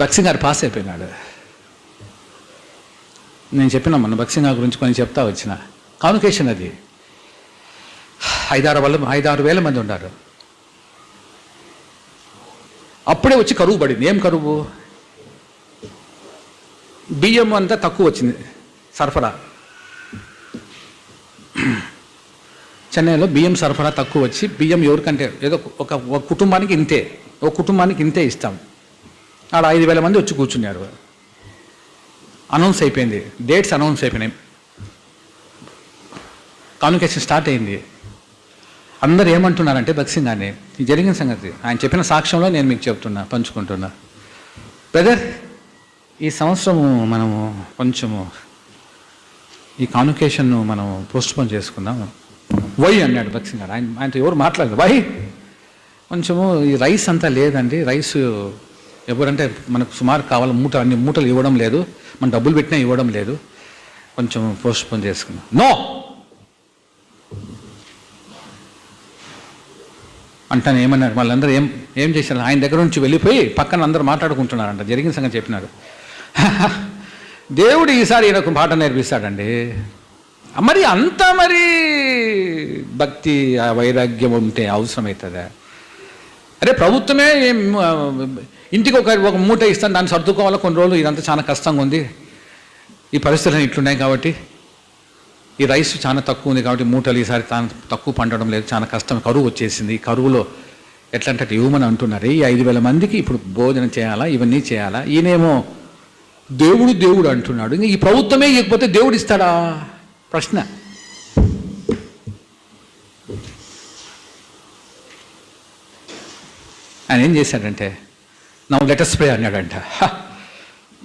బక్సింగ్ గారు పాస్ అయిపోయినాడు. నేను చెప్పిన మొన్న బక్సింగ్ గారి గురించి కొన్ని చెప్తా వచ్చిన. కాన్వకేషన్ అది. ఐదారు వల్ల ఐదారు వేల మంది ఉన్నారు. అప్పుడే వచ్చి కరువు పడింది. ఏం కరువు? బియ్యం అంతా తక్కువ వచ్చింది సరఫరా. చెన్నైలో బియ్యం సరఫరా తక్కువ వచ్చి బియ్యం ఎవరికంటే ఏదో ఒక ఒక కుటుంబానికి ఇంతే ఒక కుటుంబానికి ఇంతే ఇస్తాం. ఆడ ఐదు వేల మంది వచ్చి కూర్చున్నారు. అనౌన్స్ అయిపోయింది. డేట్స్ అనౌన్స్ అయిపోయినాయి. కాన్వకేషన్ స్టార్ట్ అయింది. అందరు ఏమంటున్నారంటే భక్సింగ్ గారిని ఇది జరిగిన సంగతి. ఆయన చెప్పిన సాక్ష్యంలో నేను మీకు చెప్తున్నా పంచుకుంటున్నా. బ్రదర్ ఈ సంవత్సరము మనము కొంచెము ఈ కాన్వకేషన్ను మనం పోస్ట్పోన్ చేసుకుందాం వై అన్నాడు భక్సింగ్ గారు. ఆయన ఆయనతో ఎవరు మాట్లాడదు వై కొంచెము ఈ రైస్ అంతా లేదండి. రైస్ ఎవరంటే మనకు సుమారు కావాలి మూట అన్ని మూటలు ఇవ్వడం లేదు. మనం డబ్బులు పెట్టినా ఇవ్వడం లేదు. కొంచెం పోస్ట్పోన్ చేసుకున్నాం నో! అంటాను ఏమన్నారు? వాళ్ళందరూ ఏం ఏం చేశారు? ఆయన దగ్గర నుంచి వెళ్ళిపోయి పక్కన అందరూ మాట్లాడుకుంటున్నారంట. జరిగిన సంగతి చెప్పినారు. దేవుడు ఈసారి ఈయనకు పాట నేర్పిస్తాడండి. మరి అంత మరి భక్తి వైరాగ్యం ఉంటే అవసరమవుతుందా? అరే ప్రభుత్వమే ఇంటికి ఒక ఒక మూట ఇస్తాను దాన్ని సర్దుకోవాలి? కొన్ని రోజులు ఇదంతా చాలా కష్టంగా ఉంది. ఈ పరిస్థితులు ఇట్లున్నాయి కాబట్టి ఈ రైస్ చాలా తక్కువ ఉంది కాబట్టి మూటలు ఈసారి తాను తక్కువ పండడం లేదు. చాలా కష్టం. కరువు వచ్చేసింది. ఈ కరువులో ఎట్లంటే అంటే ఇవ్వమని అంటున్నారు. ఈ ఐదు వేల మందికి ఇప్పుడు భోజనం చేయాలా? ఇవన్నీ చేయాలా? ఈయనేమో దేవుడు దేవుడు అంటున్నాడు. ఇంకా ఈ ప్రభుత్వమే ఇవ్వకపోతే దేవుడు ఇస్తాడా? ప్రశ్న. ఆయన ఏం చేశాడంటే నా లెటర్ స్ప్రే అన్నాడంట.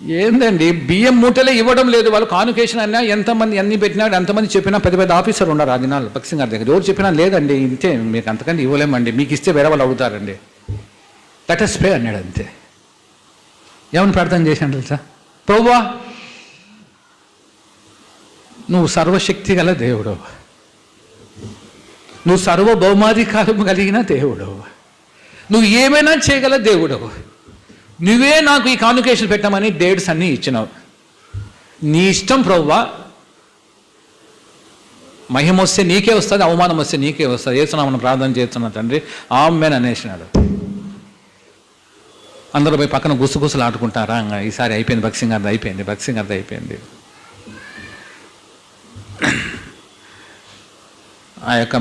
ఏందండి? బియ్యం మూటలే ఇవ్వడం లేదు. వాళ్ళు కానుకేషన్ అన్నా ఎంతమంది అన్ని పెట్టినాడు ఎంతమంది చెప్పినా పెద్ద పెద్ద ఆఫీసర్ ఉన్నారు ఆ దినాలు భక్సింగ్ గారి దగ్గర. ఎవరు చెప్పినా లేదండి ఇంతే. మీకు అంతకంటే ఇవ్వలేమండి. మీకు ఇస్తే వేరే వాళ్ళు అడుగుతారండి. లెటర్ స్ప్రే అన్నాడు అంతే. ఏమని ప్రార్థన చేశాను తెలుసా? ప్రభువా నువ్వు సర్వశక్తి గల దేవుడు నువ్వు సర్వభౌమాధికారము కలిగిన దేవుడు నువ్వు ఏమైనా చేయగల దేవుడు. నువ్వే నాకు ఈ కాన్వికేషన్ పెట్టమని డేట్స్ అన్నీ ఇచ్చినావు. నీ ఇష్టం ప్రవ్వా. మహిమ వస్తే నీకే వస్తుంది అవమానం వస్తే నీకే వస్తుంది. ఏసునామని ప్రార్థన చేస్తున్నా తండ్రి ఆమెన్ అనేసినాడు. అందరూ పోయి పక్కన గుసగుసలు ఆడుకుంటారా ఈసారి అయిపోయింది బక్సింగ్ అర్థం అయిపోయింది బక్సింగ్ గారిది అయిపోయింది. ఆ యొక్క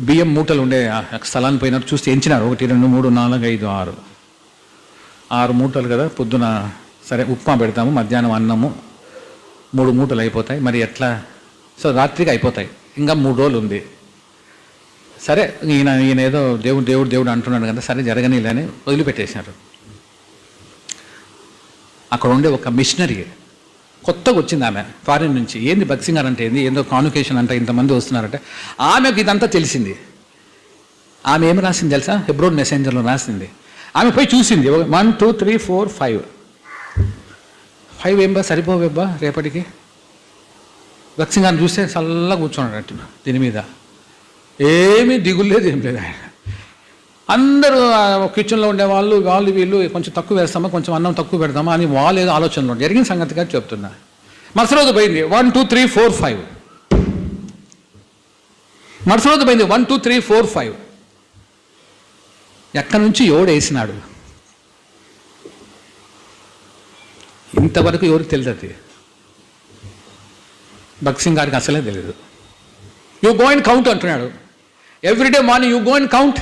బియ్యం మూటలు ఉండే ఆ స్థలాన్ని పోయినట్టు చూస్తే ఎంచినారు. ఒకటి రెండు మూడు నాలుగు ఐదు ఆరు. ఆరు మూటలు కదా పొద్దున సరే ఉప్మా పెడతాము మధ్యాహ్నం అన్నము మూడు మూటలు అయిపోతాయి. మరి ఎట్లా? సో రాత్రికి అయిపోతాయి. ఇంకా మూడు రోజులు ఉంది. సరే ఈయన ఈయన ఏదో దేవుడు దేవుడు దేవుడు అంటున్నాడు కదా సరే జరగనీలని వదిలిపెట్టేసినారు. అక్కడ ఉండే ఒక మిషనరీ. కొత్తగా వచ్చింది ఆమె ఫారిన్ నుంచి. ఏంది బక్సింగర్ అంటే ఏంది? ఏందో కాన్వకేషన్ అంటే ఇంతమంది వస్తున్నారంటే. ఆమెకు ఇదంతా తెలిసింది. ఆమె ఏం రాసింది తెలుసా? హెబ్రోడ్ మెసెంజర్లో రాసింది. ఆమె పోయి చూసింది. One two three four five five ఏం బా? సరిపోవేబ్బా రేపటికి? బక్సింగ్ అని చూస్తే చల్లగా కూర్చున్నాడు దీని మీద. ఏమీ దిగులు లేదు ఏం లేదు ఆయన. అందరూ కిచెన్లో ఉండే వాళ్ళు వాళ్ళు వీళ్ళు కొంచెం తక్కువ వేస్తామా కొంచెం అన్నం తక్కువ పెడదామా అని వాళ్ళు ఏదో ఆలోచనలో ఉండే. జరిగిన సంగతిగా చెప్తున్నా. మరుసటి రోజు పోయింది. One two three four five మరుసటి రోజు పోయింది. One two three four five ఎక్కడి నుంచి ఎవడు వేసినాడు? ఇంతవరకు ఎవరికి తెలియదు అది. గారికి అసలే తెలియదు యూ గో అండ్ కౌంట్ అంటున్నాడు. Everyday morning you go and count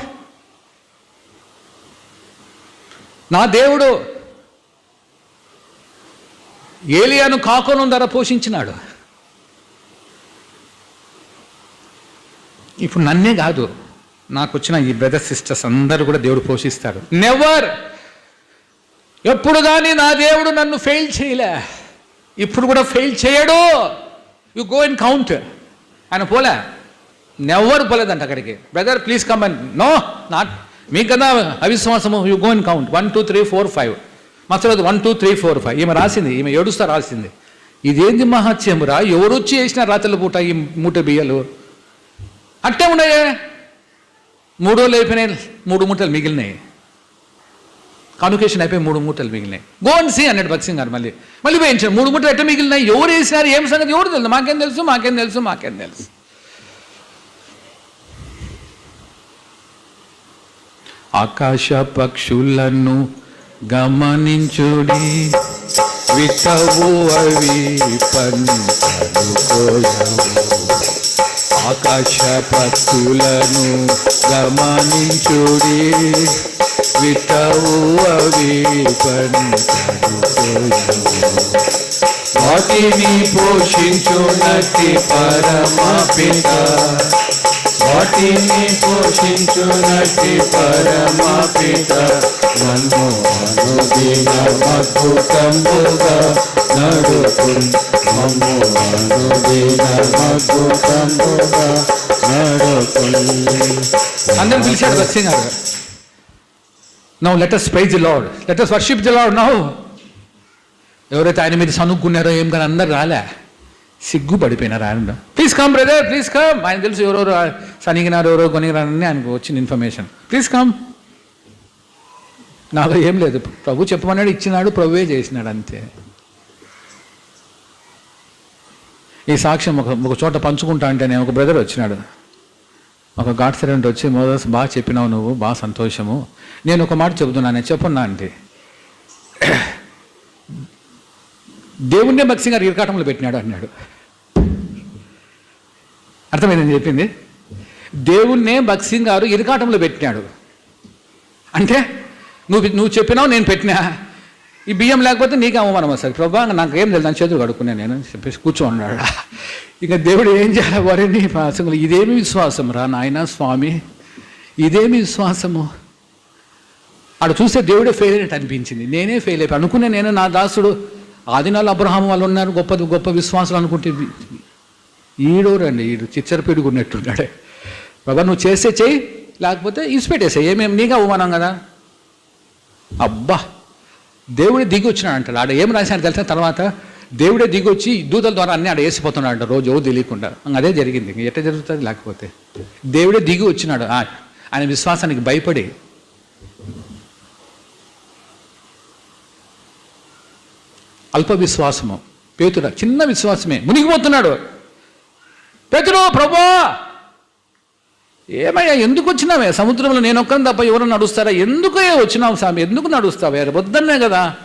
నా దేవుడు ఏలియాను కాకోనం ధర పోషించినాడు. ఇప్పుడు నన్నే కాదు నాకు వచ్చిన ఈ బ్రదర్ సిస్టర్స్ అందరూ కూడా దేవుడు పోషిస్తాడు నెవర్ ఎప్పుడు కానీ నా దేవుడు నన్ను ఫెయిల్ చేయలే. ఇప్పుడు కూడా ఫెయిల్ చేయడు. యు గో ఇన్ కౌంట్ ఆయన పోలే. నెవర్ పోలేదంట అక్కడికి. Brother please come and know not మీకు కదా అవిశ్వాసము? You gone count one two three four five మా తర్వాత one two three four five ఈమె రాసింది ఈమె ఏడుస్తా రాసింది. ఇదేంది మహత్యమురా ఎవరు వచ్చి వేసిన రాత్రుల పూట ఈ మూట బియ్యలు? అట్టే ఉన్నాయే మూడో అయిపోయినాయి మూడు మూటలు మిగిలినాయి. కాన్వకేషన్ అయిపోయి మూడు మూటలు మిగిలినాయి. గోన్ సీ అన్నాడు భక్సింగ్ గారు మళ్ళీ. మళ్ళీ వేయించాడు మూడు మూటలు ఎట్ట మిగిలినాయి? ఎవరు వేసినారు? ఏం సంగతి? ఎవరు తెలుసు? మాకేం తెలుసు? మాకేం తెలుసు? మాకేం తెలుసు? ఆకాశ పక్షులను గమనించుడి విటవు అవి ఆకాశ పక్షులను గమనించుడి విటవు అవి వాటిని పోషించునట్టి పరమపిత వాటిని పోషించునట్టి పరమాపిత నన్ను అనుదిన అద్భుతముగా నడుపు మమ్ము అనుదిన అద్భుతముగా నడుపు అందరం పిలిచాడు బస్సింగ్ now let us praise the Lord let us worship the Lord now ఎవరైతే ఆయన మీద సనుక్కున్నారో ఏం కానీ అందరు రాలే. సిగ్గు పడిపోయినారు ఆయన. Please come brother please come ఆయన తెలుసు ఎవరెవరు సనిగినారు ఎవరో కొనిగినారని ఆయనకు వచ్చిన ఇన్ఫర్మేషన్ ప్లీజ్ కమ్ నాలో ఏం లేదు. ప్రభు చెప్పమన్నాడు ఇచ్చినాడు ప్రభువే చేసినాడు అంతే. ఈ సాక్ష్యం ఒక ఒక చోట పంచుకుంటా అంటే నేను ఒక బ్రదర్ వచ్చినాడు. ఒక గాడ్ సరెంట్ వచ్చి మోదస్ బాగా చెప్పినావు నువ్వు బాగా సంతోషము. నేను ఒక మాట చెబుతున్నాను చెప్పున్నా అంటే. దేవుణ్ణే భక్సింగ్ గారు ఇరకాటంలో పెట్టినాడు అన్నాడు. అర్థమైందని చెప్పింది? దేవుణ్ణే భక్సింగ్ గారు ఇరకాటంలో పెట్టినాడు. అంటే నువ్వు నువ్వు చెప్పినావు నేను పెట్టినా. ఈ బియ్యం లేకపోతే నీకు అవమానం వస్తుంది. ప్రభా నాకు ఏం తెలియదు నా చేతులు కడుక్కున్నాను నేను. చెప్పేసి చెప్పేసి కూర్చోన్నాడు ఇక దేవుడు ఏం చేయాలి? వారిని అసలు ఇదేమి విశ్వాసం రా నాయన స్వామి? ఇదేమి విశ్వాసము? అక్కడ చూస్తే దేవుడే ఫెయిల్ అయినట్టు అనిపించింది. నేనే ఫెయిల్ అయిపోయి అనుకునే నేను నా దాసుడు. ఆదినాలు అబ్రహాం వాళ్ళు ఉన్నారు. గొప్ప గొప్ప విశ్వాసాలు అనుకుంటే. ఈడోరండి ఈడు చిచ్చర ఉన్నట్టున్నాడే బాబా నువ్వు చేస్తే చెయ్యి లేకపోతే ఇసిపెట్టేసాయి ఏమేమి నీగా అవమానం కదా? అబ్బా దేవుడే దిగి వచ్చినాడు అంటాడు. ఆడ ఏం రాశాడు తెలిసిన తర్వాత దేవుడే దిగి వచ్చి దూతల ద్వారా అన్నీ ఆడ వేసిపోతున్నాడు అంట రోజు తెలియకుండా. అదే జరిగింది. ఎట్ట జరుగుతుంది? లేకపోతే దేవుడే దిగి వచ్చినాడు. ఆ- ఆయన విశ్వాసానికి భయపడి అల్ప విశ్వాసము. పేతుడ చిన్న విశ్వాసమే. మునిగిపోతున్నాడు. పేతుడు ప్రభా! ఏమయ్యా ఎందుకు వచ్చినావే? సముద్రంలో నేను ఒక్కని తప్ప ఎవరు నడుస్తారా? ఎందుకు వచ్చినావు స్వామి? ఎందుకు నడుస్తావే? వద్దన్నే కదా.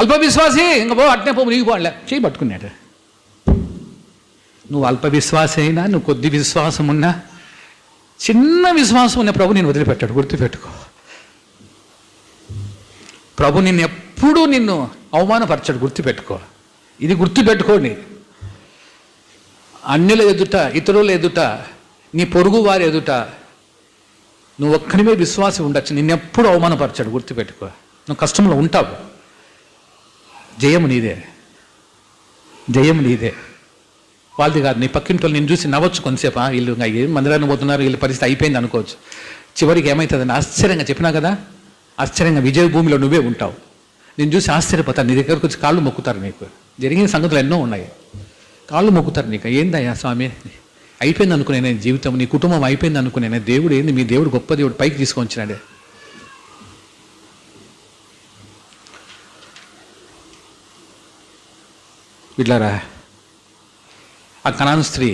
అల్పవిశ్వాసి ఇంకా పో అట్నే పో మునిగిపోలే చేయి పట్టుకున్నాడు నువ్వు అల్పవిశ్వాసి అయినా నువ్వు కొద్ది విశ్వాసం ఉన్నా చిన్న విశ్వాసం ఉన్న ప్రభు నేను వదిలిపెట్టాడు. గుర్తుపెట్టుకో. ప్రభు నిన్ను ఎప్పుడూ నిన్ను అవమానపరచాడు. గుర్తుపెట్టుకో. ఇది గుర్తుపెట్టుకోండి. అన్యుల ఎదుట ఇతరుల ఎదుట నీ పొరుగు వారి ఎదుట నువ్వు ఒక్కనిమే విశ్వాసం ఉండొచ్చు. నిన్నెప్పుడు అవమానపరచాడు. గుర్తుపెట్టుకో. నువ్వు కష్టంలో ఉంటావు. జయము నీదే. జయము నీదే. వాళ్ళది కాదు. నీ పక్కింటి నేను చూసి నవ్వచ్చు కొంతసేపు. వీళ్ళు ఇంకా ఏం మందిరాన్ని పోతున్నారు? వీళ్ళ పరిస్థితి అయిపోయింది అనుకోవచ్చు. చివరికి ఏమవుతుందని ఆశ్చర్యంగా చెప్పినా కదా? ఆశ్చర్యంగా విజయ భూమిలో నువ్వే ఉంటావు. నేను చూసి ఆశ్చర్యపోతాను నీ దగ్గరకు వచ్చి కాళ్ళు మొక్కుతారు నీకు. జరిగిన సంగతులు ఎన్నో ఉన్నాయి. కాళ్ళు మొక్కుతారు నీకు. ఏందయ్యా స్వామి? అయిపోయింది అనుకునే జీవితం నీ కుటుంబం అయిపోయింది అనుకునే దేవుడు ఏంది మీ దేవుడు గొప్ప దేవుడు పైకి తీసుకొచ్చినాడే ఇట్లారా ఆ కణాను స్త్రీ